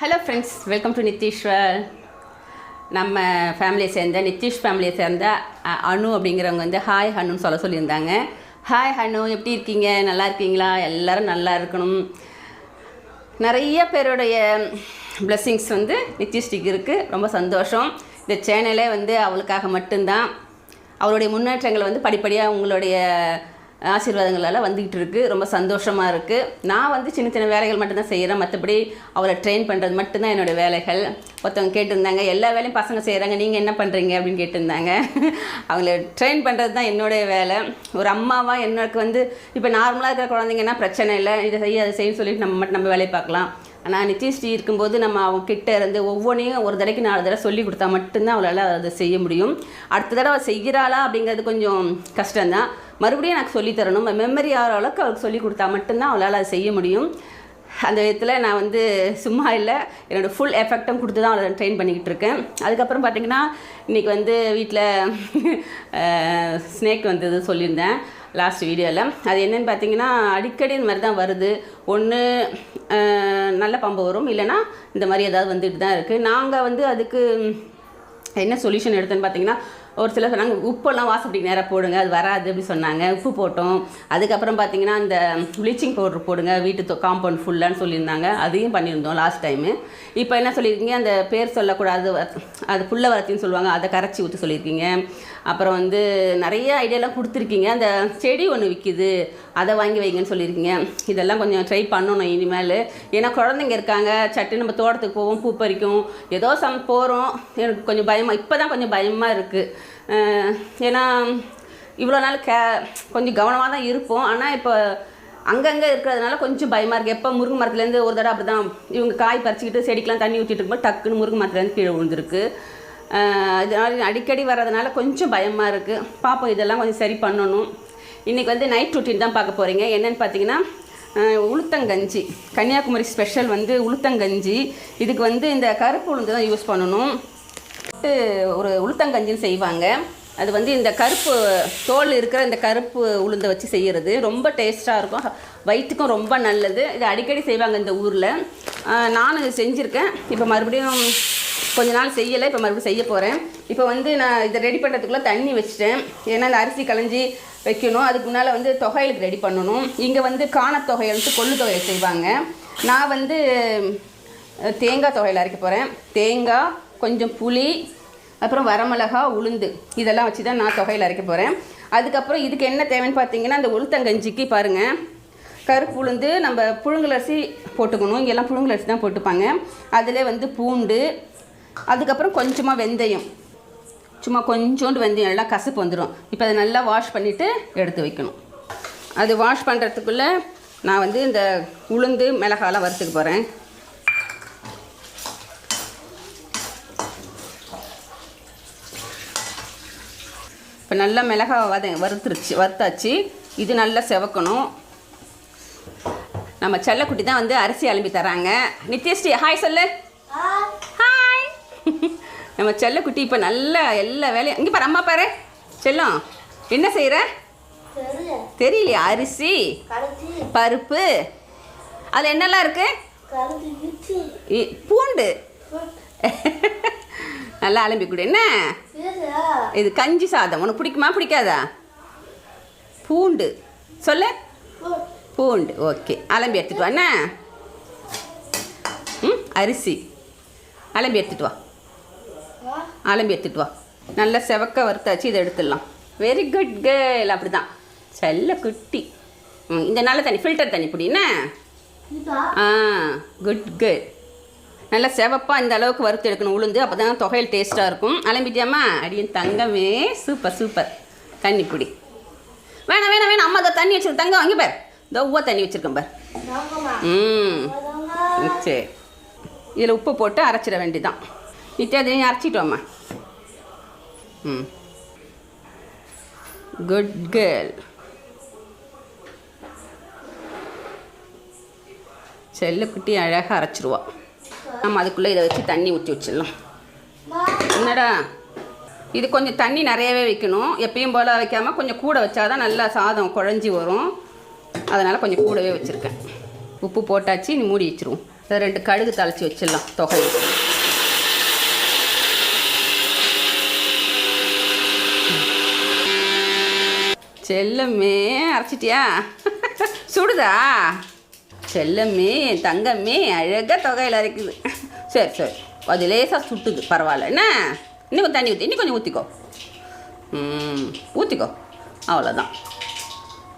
Hello friends welcome to Nitheeswar நம்ம ஃபேமிலியை சேர்ந்த நித்தீஷ் ஃபேமிலியை சேர்ந்த அ- அனு அப்படிங்கிறவங்க வந்து ஹாய் ஹனுன்னு சொல்ல சொல்லியிருந்தாங்க. ஹாய் ஹனு எப்படி இருக்கீங்க? நல்லா இருக்கீங்களா? எல்லாரும் நல்லா இருக்கணும். நிறைய பேருடைய blessings வந்து நித்யஸ்ரீக்கு இருக்குது ரொம்ப சந்தோஷம். இந்த சேனலே வந்து அவளுக்காக மட்டும்தான். அவளுடைய முன்னேற்றங்கள் வந்து படிப்படியாக உங்களுடைய ஆசீர்வாதங்களால் வந்துக்கிட்டு இருக்குது ரொம்ப சந்தோஷமாக இருக்குது நான் வந்து சின்ன சின்ன வேலைகள் மட்டும்தான் செய்கிறேன் மற்றபடி அவளை ட்ரெயின் பண்ணுறது மட்டும்தான் என்னோடய வேலைகள். ஒருத்தவங்க கேட்டிருந்தாங்க எல்லா வேலையும் பசங்க செய்கிறாங்க நீங்கள் என்ன பண்ணுறீங்க அப்படின்னு கேட்டிருந்தாங்க. அவங்கள ட்ரெயின் பண்ணுறது தான் என்னுடைய வேலை. ஒரு அம்மாவாக எனக்கு வந்து இப்போ நார்மலாக இருக்கிற குழந்தைங்கன்னா பிரச்சனை இல்லை. இதை செய்ய அதை செய்ய சொல்லிட்டு நம்ம மட்டும் நம்ம வேலையை பார்க்கலாம். ஆனால் நித்யஸ்ரீ இருக்கும்போது நம்ம அவங்க கிட்ட இருந்து ஒவ்வொன்றையும் ஒரு தடவைக்கு நாலு தடவை சொல்லி கொடுத்தா மட்டும்தான் அவளால் அதை செய்ய முடியும். அடுத்த தடவை செய்கிறாளா அப்படிங்கிறது கொஞ்சம் கஷ்டம்தான். மறுபடியும் எனக்கு சொல்லித்தரணும் மெமரி ஆகிற அளவுக்கு அவளுக்கு சொல்லி கொடுத்தா மட்டும்தான் அவளால் அதை செய்ய முடியும். அந்த விதத்தில் நான் வந்து சும்மா இல்லை. என்னோடய ஃபுல் எஃபெக்டும் கொடுத்து தான் அவளை ட்ரெயின் பண்ணிக்கிட்டு இருக்கேன். அதுக்கப்புறம் பார்த்தீங்கன்னா இன்றைக்கி வந்து வீட்டில் ஸ்னேக் வந்தது சொல்லியிருந்தேன் லாஸ்ட் வீடியோவில் அது என்னென்னு பார்த்தீங்கன்னா அடிக்கடி இந்த மாதிரி தான் வருது ஒன்று நல்ல பம்பு வரும். இல்லைன்னா இந்த மாதிரி ஏதாவது வந்துட்டு தான் இருக்குது நாங்கள் வந்து அதுக்கு என்ன சொல்யூஷன் எடுத்தேன்னு பார்த்தீங்கன்னா ஒரு சிலர் சொன்னாங்க உப்பெல்லாம் வாசப்படி நேராக போடுங்க அது வராது அப்படின்னு சொன்னாங்க. உப்பு போட்டோம். அதுக்கப்புறம் பார்த்தீங்கன்னா இந்த ப்ளீச்சிங் பவுடர் போடுங்க வீட்டு காம்பவுண்ட் ஃபுல்லான்னு சொல்லியிருந்தாங்க. அதையும் பண்ணியிருந்தோம் லாஸ்ட் டைமு. இப்போ என்ன சொல்லியிருக்கீங்க அந்த பேர் சொல்லக்கூடாது வ- அது புல்ல வரத்தின்னு சொல்லுவாங்க அதை கரைச்சி ஊற்ற சொல்லியிருக்கீங்க. அப்புறம் வந்து நிறைய ஐடியாலாம் கொடுத்துருக்கீங்க. அந்த செடி ஒன்று விற்கிது அதை வாங்கி வைங்கன்னு சொல்லியிருக்கீங்க. இதெல்லாம் கொஞ்சம் ட்ரை பண்ணணும் இனிமேல். ஏன்னா குழந்தைங்க இருக்காங்க சட்டு நம்ம தோட்டத்துக்கு போவோம் பூ பறிக்கும். ஏதோ சம் போகிறோம் எனக்கு கொஞ்சம் பயமாக இப்போ தான் கொஞ்சம் பயமாக இருக்குது ஏன்னா இவ்வளோ நாள் கே கொஞ்சம் கவனமாக தான் இருப்போம். ஆனால் இப்போ அங்கங்கே இருக்கிறதுனால கொஞ்சம் பயமாக இருக்குது எப்போ முருங்கை மரத்துலேருந்து ஒரு தடவை அப்படி தான் இவங்க காய் பறிச்சுக்கிட்டு செடிக்கெலாம் தண்ணி ஊற்றிட்டு இருக்கும்போது டக்குன்னு முருங்கை மரத்துலேருந்து கீழே விழுந்துருக்கு. இதனால் அடிக்கடி வர்றதுனால கொஞ்சம் பயமாக இருக்குது பார்ப்போம் இதெல்லாம் கொஞ்சம் சரி பண்ணணும். இன்றைக்கி வந்து நைட் ரொட்டீன் தான் பார்க்க போகிறீங்க என்னென்னு பார்த்தீங்கன்னா உளுத்தங்கஞ்சி. கன்னியாகுமரி ஸ்பெஷல் வந்து உளுத்தங்கஞ்சி. இதுக்கு வந்து இந்த கருப்பு உளுந்து தான் யூஸ் பண்ணணும். போட்டு ஒரு உளுத்தங்கஞ்சின்னு செய்வாங்க. அது வந்து இந்த கருப்பு தோல் இருக்கிற இந்த கருப்பு உளுந்தை வச்சு செய்கிறது ரொம்ப டேஸ்ட்டாக இருக்கும். வயிற்றுக்கும் ரொம்ப நல்லது. இது அடிக்கடி செய்வாங்க இந்த ஊரில். நானும் இது செஞ்சுருக்கேன். இப்போ மறுபடியும் கொஞ்ச நாள் செய்யலை. இப்போ மறுபடியும் செய்ய போகிறேன் இப்போ வந்து நான் இதை ரெடி பண்ணுறதுக்குள்ளே தண்ணி வச்சிட்டேன். ஏன்னா இந்த அரிசி களைஞ்சி வைக்கணும். அதுக்கு முன்னால் வந்து தொகையலுக்கு ரெடி பண்ணணும். இங்கே வந்து காண தொகையல்ட்டு கொள்ளு தொகையை செய்வாங்க. நான் வந்து தேங்காய் தொகையில் அரைக்க போகிறேன் தேங்காய் கொஞ்சம் புளி அப்புறம் வரமிளகா உளுந்து. இதெல்லாம் வச்சு தான் நான் தொகையில் அரைக்க போகிறேன் அதுக்கப்புறம் இதுக்கு என்ன தேவைன்னு பார்த்தீங்கன்னா அந்த உளுத்தங்கஞ்சிக்கு பாருங்கள் கருப்பு உளுந்து நம்ம புழுங்கலரிசி போட்டுக்கணும். இங்கெல்லாம் புழுங்கலரிசி தான் போட்டுப்பாங்க. அதில் வந்து பூண்டு அதுக்கப்புறம் கொஞ்சமாக வெந்தயம். சும்மா கொஞ்சோண்டு வெந்தயம் நல்லா கசப்பு வந்துடும் இப்போ அதை நல்லா வாஷ் பண்ணிவிட்டு எடுத்து வைக்கணும். அது வாஷ் பண்ணுறதுக்குள்ளே நான் வந்து இந்த உளுந்து மிளகாலாம் வறுத்துக்க போகிறேன் இப்போ நல்லா மிளகா வத வறுத்துருச்சு வறுத்தாச்சு. இது நல்லா செவக்கணும். நம்ம செல்லக்குட்டி தான் வந்து அரிசி அலம்பி தராங்க. நித்யஸ்ரீ ஹாய் சொல்லு. ஹாய் நம்ம செல்லக்குட்டி இப்போ நல்லா எல்லா வேலையும் இங்கே பாரு அம்மா பாரு. செல்லம் என்ன செய்கிற தெரியல தெரியலையா? அரிசி பருப்பு அதில் என்னெல்லாம் இருக்கு? கடைசி இட்லி இ- பூண்டு. நல்லா அலம்பி கொடு. என்ன? இது கஞ்சி சாதம். உனக்கு பிடிக்குமா பிடிக்காதா? பூண்டு. சொல்லு. பூண்டு. ஓகே. அலம்பி எடுத்துட்டு வா. என்ன? ம் அரிசி. அலம்பி எடுத்துட்டு வா. அலம்பி எடுத்துட்டு வா. நல்லா செவக்க வறுத்தாச்சு இதை எடுத்துடலாம். வெரி குட் கேர்ள் அப்படி தான் செல்ல குட்டி. ம் இந்த நல்ல தண்ணி ஃபில்டர் தண்ணி பிடி. என்ன? இதா ஆ குட் கேர்ள் நல்லா செவப்பாக இந்த அளவுக்கு வறுத்து எடுக்கணும். உளுந்து அப்போ தான் தொகையில் டேஸ்ட்டாக இருக்கும். அலம்பிட்டியாமா அடியும் தங்கமே சூப்பர் சூப்பர் தண்ணி பிடி. வேணாம் வேணாம் வேணாம். அம்மா தான் தண்ணி வச்சுருக்கோம் தங்கம் வாங்கி பார். தவ்வா தண்ணி வச்சுருக்கேன் பார். ம் சரி இதில் உப்பு போட்டு அரைச்சிட வேண்டிதான். நித்தியாதையும் அரைச்சிட்டோம்மா ம். குட் கேர்ள் செல்லுக்குட்டி அழகாக அரைச்சிருவா. நம்ம அதுக்குள்ளே இதை வச்சு தண்ணி ஊற்றி வச்சிடலாம். என்னடா? இது கொஞ்சம் தண்ணி நிறையவே வைக்கணும். எப்பயும் போல் வைக்காமல் கொஞ்சம் கூட வச்சாதான் நல்லா சாதம் குழஞ்சி வரும். அதனால் கொஞ்சம் கூடவே வச்சுருக்கேன். உப்பு போட்டாச்சு நீ மூடி வச்சிருவோம். இதை ரெண்டு கடுகு தாளித்து வச்சிடலாம் தொகை. செல்லமே அரைச்சிட்டியா? சுடுதா? செல்லமே தங்கமே அழகாக தொகையில் அரைக்குது. சரி சரி. அது லேசாக சுட்டுது. பரவாயில்ல. என்ன? இன்னும் கொஞ்சம் தண்ணி ஊற்றி இன்னும் கொஞ்சம் ஊற்றிக்கோ ம் ஊற்றிக்கோ அவ்வளோதான்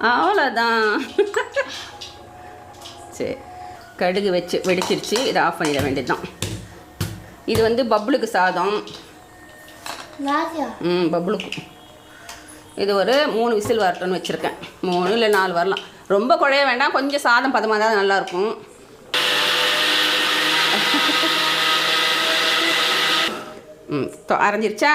அவ்வளோதான் சரி. கடுகு வச்சு வெடிச்சிருச்சு. இதை ஆஃப் பண்ணிட வேண்டியதுதான். இது வந்து பப்புளுக்கு சாதம். ம் பப்புளுக்கு. இது ஒரு மூணு விசில் வரட்டும்னு வச்சுருக்கேன். மூணு இல்லை நாலு வரலாம். ரொம்ப குழைய வேண்டாம். கொஞ்சம் சாதம் பதமாக தான் நல்லாயிருக்கும். ம் அரைஞ்சிருச்சா?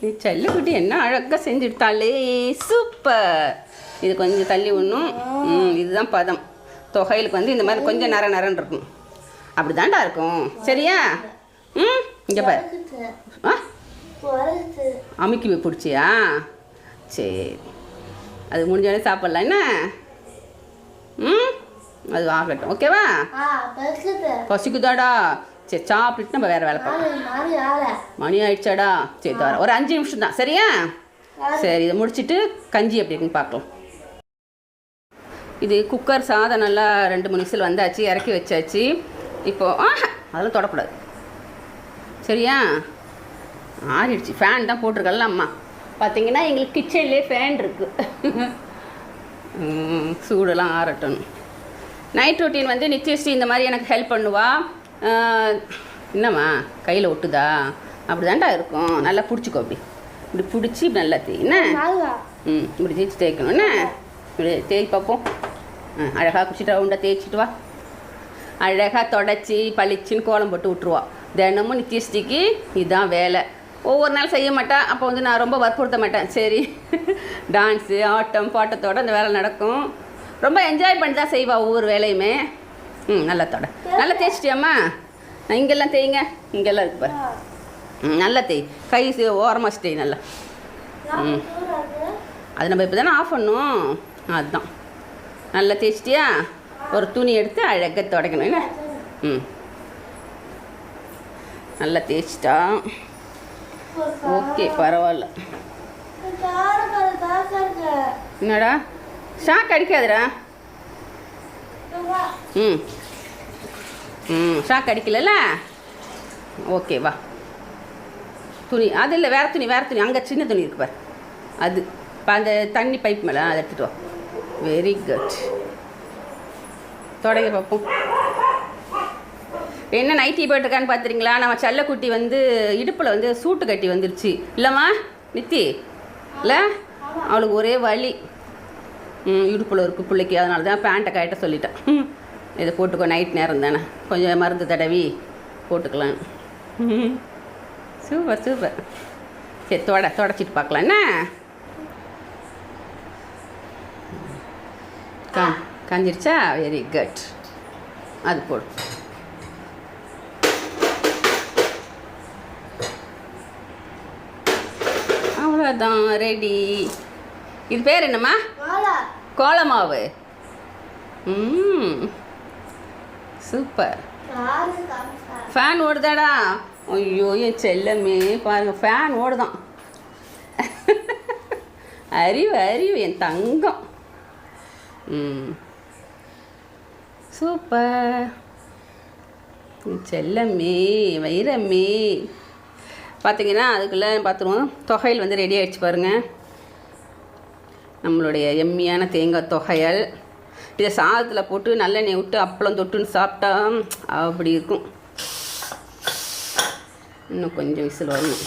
நீ செல்லக்குட்டி என்ன அழகாக செஞ்சுட்டாளே சூப்பர். இது கொஞ்சம் தள்ளி விடணும். ம் இதுதான் பதம். தொகையிலுக்கு வந்து இந்த மாதிரி கொஞ்சம் நர நரன்னு இருக்கும். அப்படி தாண்டா இருக்கும். சரியா? ம் இங்கே பாரு. ஆ? அமுக்கி பிடிச்சியா? சரி. அது முடிஞ்சோடனே சாப்பிட்லாம். என்ன? ம்? அது ஆகட்டும் ஓகேவா? ஆ பசிக்குதாடா. சரி சாப்பிட்டுட்டு நம்ம வேறு வேலை பார்க்கலாம் மணி ஆயிடுச்சாடா. சரி தர ஒரு அஞ்சு நிமிஷம் தான். சரியா? சரி இதை முடிச்சிட்டு கஞ்சி எப்படி இருக்குன்னு பார்க்கலாம் இது குக்கர் சாதம் நல்லா ரெண்டு மூணு விசில் வந்தாச்சு இறக்கி வச்சாச்சு. இப்போ ஆஹா அதெல்லாம் தொடக்கூடாது. சரியா? ஆறிடுச்சு. ஃபேன் தான் போட்டிருக்கல அம்மா. பார்த்தீங்கன்னா எங்களுக்கு கிச்சன்லேயே ஃபேன் இருக்குது சூடெல்லாம் ஆறட்டும். நைட் ரொட்டீன் வந்து நித்யஸ்ரீ இந்த மாதிரி எனக்கு ஹெல்ப் பண்ணுவா. என்னம்மா கையில் ஒட்டுதா? அப்படி தான்டா இருக்கும். நல்லா பிடிச்சிக்கோ அப்படி. இப்படி பிடிச்சி நல்லா தேய் என்ன? ம் இப்படி தேய்ச்சி தேய்க்கணும். என்ன? இப்படி தேய் பார்ப்போம். ஆ அழகாக குச்சிட்டு ரவுண்டாக தேய்ச்சிட்டு வா. அழகாக தொடச்சி பளிச்சுன்னு கோலம் போட்டு விட்ருவா தினமும் நித்யஸ்ரீக்கு இதுதான் வேலை. ஒவ்வொரு நாள் செய்ய மாட்டா அப்போ வந்து நான் ரொம்ப வற்புறுத்த மாட்டேன். சரி டான்ஸு ஆட்டம் பாட்டத்தோட அந்த வேலை நடக்கும். ரொம்ப என்ஜாய் பண்ணி தான் செய்வா ஒவ்வொரு வேலையுமே. ம் நல்லா தொட. நல்லா தேய்ச்சிட்டியாம்மா? நான் இங்கெல்லாம் தேய்ங்க. இங்கெல்லாம் இருக்கு பாரு. ம் நல்லா தேய். கை ஓரமாக தேய் நல்லா. ம். அது? நம்ம இப்போ தானே ஆஃப் பண்ணோம் அதுதான் நல்லா தேய்ச்சிட்டியா? ஒரு துணி எடுத்து அழகாக துடைக்கணும் என்ன? ம். நல்லா தேய்ச்சிட்டா. ஓகே பரவாயில்ல என்னடா? ஷாக் அடிக்காதுடா. ம். ம் ஷாக் அடிக்கலல்ல? ஓகே வா. துணி அது இல்லை வேறு துணி வேறு துணி. அங்கே சின்ன துணி இருக்கு பார். அது இப்போ அந்த தண்ணி பைப் மேலே அதை எடுத்துகிட்டு வா. வெரி குட் தொடங்க பார்ப்போம் என்ன நைட்டி போட்டிருக்கான்னு பார்த்துறீங்களா நம்ம செல்லக்குட்டி வந்து இடுப்பில் வந்து சூட்டு கட்டி வந்துருச்சு. இல்லைம்மா நித்தி? இல்லை? அவளுக்கு ஒரே வலி. ம் இடுப்பில் இருக்கு பிள்ளைக்கு. அதனால தான் பேண்ட்டை கட்ட சொல்லிட்டேன். இதை போட்டுக்கோ நைட் நேரம் தானே. கொஞ்சம் மருந்து தடவி போட்டுக்கலாம். Super super. சரி தொட தொடச்சிட்டு பார்க்கலாம். என்ன? கா காஞ்சிருச்சா? வெரி குட் அது போடு. அவ்வளோதான் ரெடி. இது பேர் என்னம்மா? கோலமாவு. ம் சூப்பர். ஃபேன் ஓடுதாடா. ஐயோ என் செல்லமே. பாருங்க ஃபேன் ஓடுதான். அறிவு அறிவு என் தங்கம். ம் சூப்பர். செல்லமே வைரமே. பார்த்தீங்கன்னா அதுக்குள்ளே பார்த்துருவோம் தொகையில் வந்து ரெடி ஆகிடுச்சு பாருங்கள் நம்மளுடைய எம்மியான தேங்காய் தொகையல். இதை சாதத்தில் போட்டு நல்லெண்ணெய் விட்டு அப்பளம் தொட்டுன்னு சாப்பிட்டா அப்படி இருக்கும். இன்னும் கொஞ்சம் விசில் வரணும்.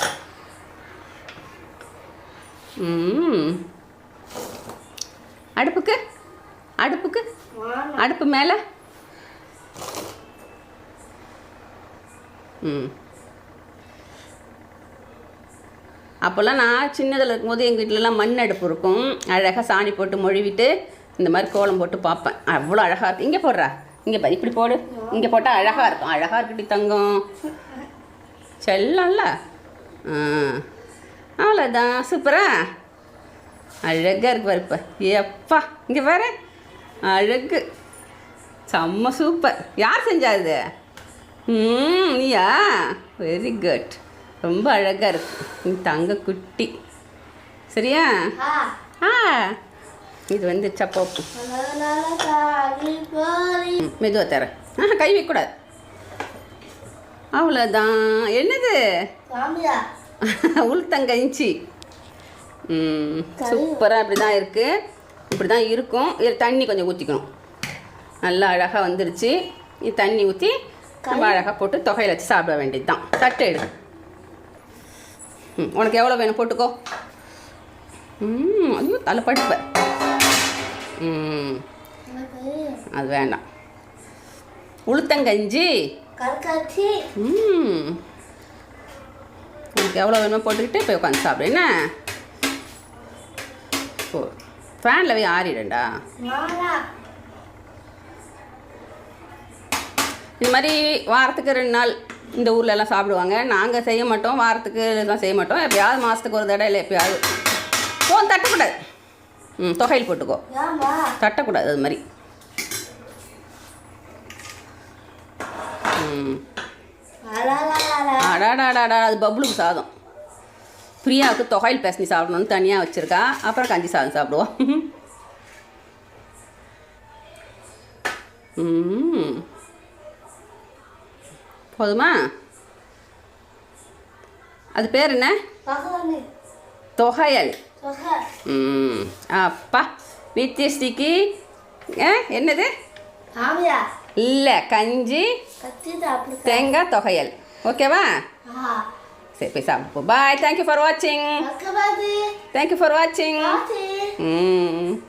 அடுப்புக்கு? அடுப்புக்கு? அடுப்பு மேலே? ம். அப்போல்லாம் நான் சின்னதில் இருக்கும்போது எங்கள் வீட்டிலலாம் மண் அடுப்பு இருக்கும். அழகாக சாணி போட்டு மொழிவிட்டு இந்த மாதிரி கோலம் போட்டு பார்ப்பேன். அவ்வளோ அழகாக இருக்கும் இங்கே போடுறா. இங்கே பாரு இப்படி போடு. இங்கே போட்டால் அழகாக இருக்கும். அழகாக இருக்குடி தங்கம். செல்லம்ல. ஆ அவ்வளோதான். சூப்பரா அழகாக இருக்கு பாரு இப்போ. எப்பா இங்கே பாரு. அழகு. செம்ம சூப்பர் யார் செஞ்சா இது? ம் நீயா? வெரி குட் ரொம்ப அழகாக இருக்கு. தங்க குட்டி. சரியா? ஆ. இது வந்து சப்போப்பு. மெதுவாக தரேன் ஆ கை வைக்கக்கூடாது. அவ்வளோதான். என்னது? சாமியா? உளுத்தங்கஞ்சி ம் சூப்பராக இப்படி தான் இருக்குது இப்படி தான் இருக்கும். இதில் தண்ணி கொஞ்சம் ஊற்றிக்கணும் நல்லா அழகாக வந்துருச்சு. தண்ணி ஊற்றி நம்ம அழகாக போட்டு தொகையில் வச்சு சாப்பிட வேண்டியது தான் தட்டு எடு ம் உனக்கு எவ்வளோ வேணும்? போட்டுக்கோ. ம் ஐயோ தலை படுப்ப ம் அது வேண்டாம். உளுத்தங்கஞ்சி. ம். உனக்கு எவ்வளோ வேணுமோ போட்டுக்கிட்டு போய் உட்காந்து சாப்பிடு. என்ன? ஓ ஃபேனில் போய் ஆறிடுண்டா இந்த மாதிரி வாரத்துக்கு ரெண்டு நாள் இந்த ஊர்ல எல்லாம் சாப்பிடுவாங்க. நாங்கள் செய்ய மாட்டோம் வாரத்துக்கு எல்லாம் செய்ய மாட்டோம். எப்பயாவது மாதத்துக்கு ஒரு தடவை இல்லை எப்பயாவது. ஓ தட்டக்கூடாது. ம் தொகையில் போட்டுக்கோ. ஏமா தட்டக்கூடாது அது மாதிரி. அடாடாடாடா அது பப்ளுக்கு சாதம் பிரியாவுக்கு தொகையில் பேசணி சாப்பிடணும்னு தனியாக வச்சுருக்கா அப்புறம் கஞ்சி சாதம் சாப்பிடுவோம் ம். போதுமா? அது பேர் என்ன? தொகையல். தொகை. ம் அப்பா. நித்யஸ்ரீக்கு ஏ என்னது? இல்லை கஞ்சி தேங்காய் தொகையல். ஓகேவா? சரி போய் சாப்பிட்டு பாய் தேங்க்யூ ஃபார் வாட்சிங் தேங்க்யூ ஃபார் வாட்சிங் ம்.